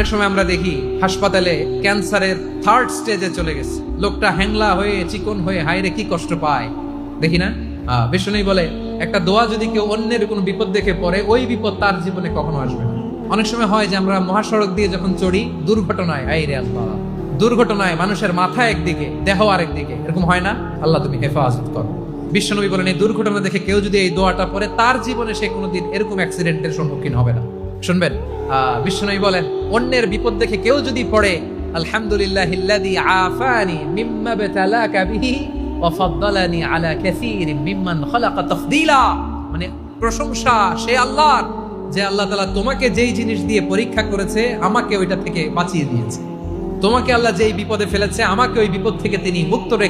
অনেক সময় আমরা দেখি হাসপাতালে ক্যান্সারের থার্ড স্টেজে চলে গেছে। লোকটা হ্যাংলা হয়ে চিকন হয়ে হাইরে কি কষ্ট পায়। দেখি না? আহ, বিষ্ণুই বলে একটা দোয়া যদি কেউ অন্যের কোনো বিপদ দেখে পড়ে ওই বিপদ তার জীবনে কখনো আসবে না। অনেক সময় হয় যে আমরা মহাসড়ক দিয়ে যখন চড়ি দুর্ঘটনায় আই রে আল্লাহ দুর্ঘটনায় মানুষের মাথা একদিকে দেহ আরেকদিকে এরকম হয় না? আল্লাহ তুমি হেফাজত করো। বিশ্বনবী বলেন এই দুর্ঘটনা দেখে কেউ যদি এই দোয়াটা পড়ে তার জীবনে সে কোনোদিন এরকম অ্যাক্সিডেন্টের সম্মুখীন হবে না। শুনবেন? বিশ্বনবী বলেন, অন্যের বিপদ দেখে কেউ যদি পড়ে মানে প্রশংসা, সে যে আল্লাহ তোমাকে যেই জিনিস দিয়ে পরীক্ষা করেছে, আমাকে ওইটা থেকে বাঁচিয়ে দিয়েছে। তোমাকে আল্লাহ যেই বিপদে ফেলেছে, আমাকে ওই বিপদ থেকে তিনি মুক্ত রেখে